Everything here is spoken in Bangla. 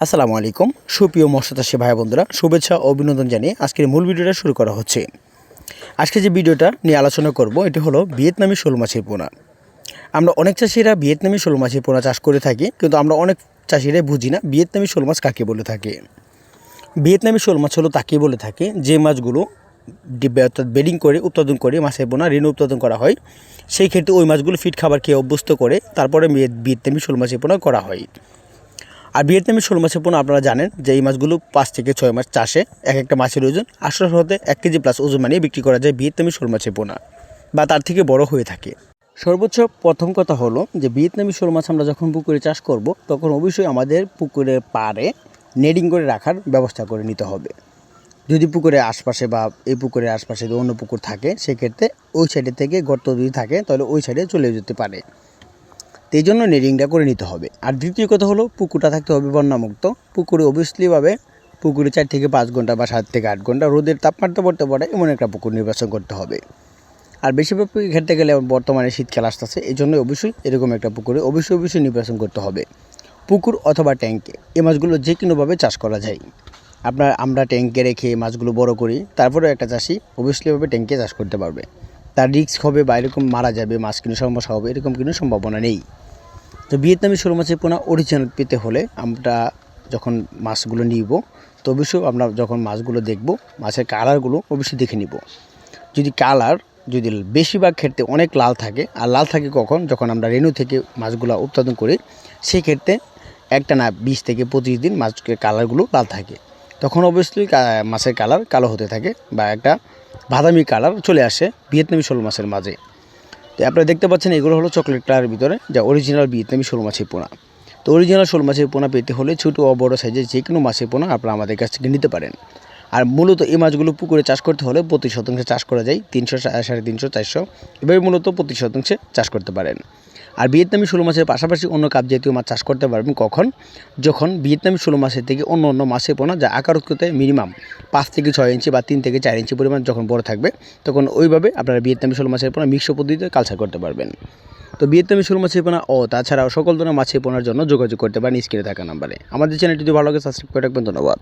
আসসালামু আলাইকুম। সুপ্রিয় মৎস্যচাষী ভাই বন্ধুরা, শুভেচ্ছা ও অভিনন্দন জানিয়ে আজকের মূল ভিডিওটা শুরু করা হচ্ছে। আজকে যে ভিডিওটা নিয়ে আলোচনা করব, এটি হলো ভিয়েতনামি শোল মাছের পোনা। আমরা অনেক চাষিরা ভিয়েতনামি শোল মাছের পোনা চাষ করে থাকি, কিন্তু আমরা অনেক চাষিরাই বুঝি না ভিয়েতনামি শোল মাছ কাকে বলে থাকে। ভিয়েতনামি শোল মাছ হলো তাকে বলে থাকে যে মাছগুলো অর্থাৎ বেডিং করে, উৎপাদন করে মাছের পোনা, ঋণ উৎপাদন করা হয়। সেই ক্ষেত্রে ওই মাছগুলো ফিট খাবার খেয়ে অভ্যস্ত করে তারপরে ভিয়েত- ভিয়েতনামি শোল মাছের পোনা করা হয়। আর ভিয়েতনামি শোল মাছের পোনা আপনারা জানেন যে এই মাছগুলো পাঁচ থেকে ছয় মাস চাষে এক একটা মাছের ওজন আঠারোশো হতে এক কেজি প্লাস ওজন মানিয়ে বিক্রি করা যায় ভিয়েতনামি শোল মাছের পোনা বা তার থেকে বড় হয়ে থাকে। সর্বোচ্চ প্রথম কথা হলো যে ভিয়েতনামি শোল মাছ আমরা যখন পুকুরে চাষ করব, তখন অবশ্যই আমাদের পুকুরের পাড়ে নেডিং করে রাখার ব্যবস্থা করে নিতে হবে। যদি পুকুরের আশপাশে বা এই পুকুরের আশপাশে অন্য পুকুর থাকে, সেক্ষেত্রে ওই সাইডে থেকে গর্ত যদি থাকে, তাহলে ওই সাইডে চলে যেতে পারে। এই জন্য নেডিংটা করে নিতে হবে। আর দ্বিতীয় কথা হলো, পুকুরটা থাকতে হবে বন্যামুক্ত। পুকুরে অবভিয়াসলিভাবে পুকুরে চার থেকে পাঁচ ঘণ্টা বা সাত থেকে আট ঘণ্টা রোদের তাপমাত্রা পড়তে পারে, এমন একটা পুকুর নির্বাচন করতে হবে। আর বেশিরভাগ পুকুর গেলে বর্তমানে শীতকাল আসতেছে এই জন্য অবশ্যই এরকম একটা পুকুরে অবশ্যই অবশ্যই নির্বাচন করতে হবে। পুকুর অথবা ট্যাঙ্কে এই মাছগুলো যে কোনোভাবে চাষ করা যায়। আপনার আমরা ট্যাঙ্কে রেখে মাছগুলো বড় করি, তারপরেও একটা চাষি অবশ্যইভাবে ট্যাঙ্কে চাষ করতে পারবে। তার রিস্ক হবে বা এরকম মারা যাবে, মাছ কিনে সমস্যা হবে, এরকম কোনো সম্ভাবনা নেই। তো ভিয়েতনামি শোল মাছের পোনা অরিজিনাল পেতে হলে আমরা যখন মাছগুলো নিব, তো অবশ্যই আমরা যখন মাছগুলো দেখব, মাছের কালারগুলো অবশ্যই দেখে নিব। যদি কালার যদি বেশিরভাগ ক্ষেত্রে অনেক লাল থাকে, আর লাল থাকে কখন? যখন আমরা রেনু থেকে মাছগুলো উৎপাদন করি সেই ক্ষেত্রে একটা না বিশ থেকে পঁচিশ দিন মাছকে কালারগুলো লাল থাকে। তখন অবশ্যই মাছের কালার কালো হতে থাকে বা একটা বাদামি কালার চলে আসে ভিয়েতনামি শোল মাছের মাঝে। তো আপনারা দেখতে পাচ্ছেন এগুলো হলো চকলেট কালারের ভিতরে, যা অরিজিনাল ভিয়েতনামি শোল মাছের পোনা। তো অরিজিনাল শোল মাছের পোনা পেতে হলে ছোটো ও বড়ো সাইজের যে কোনো মাছের পোনা আপনারা আমাদের কাছ থেকে নিতে পারেন। আর মূলত এই মাছগুলো পুকুরে চাষ করতে হলে প্রতি শতাংশে চাষ করা যায় তিনশো সাড়ে তিনশো, চারশো, এভাবে মূলত প্রতি শতাংশে চাষ করতে পারেন। আর ভিয়েতনামি শোল মাছের পাশাপাশি অন্য কাপ জাতীয় মাছ চাষ করতে পারবেন কখন? যখন ভিয়েতনামি শোল মাছের থেকে অন্য অন্য মাছের পোনা যা আকার উৎকতে মিনিমাম পাঁচ থেকে ছয় ইঞ্চি বা তিন থেকে চার ইঞ্চি পরিমাণ যখন বড় থাকবে, তখন ওইভাবে আপনারা ভিয়েতনামি শোল মাছের পোনা মিশ্র পদ্ধতিতে কালচার করতে পারবেন। তো ভিয়েতনামি শোল মাছের পোনা ও তাছাড়াও সকল ধরনের মাছের পোনার জন্য যোগাযোগ করতে পারেন স্ক্রিনে থাকা নাম্বারে। আমাদের চ্যানেলটি যদি ভালো লাগে সাবস্ক্রাইব করে রাখবেন। ধন্যবাদ।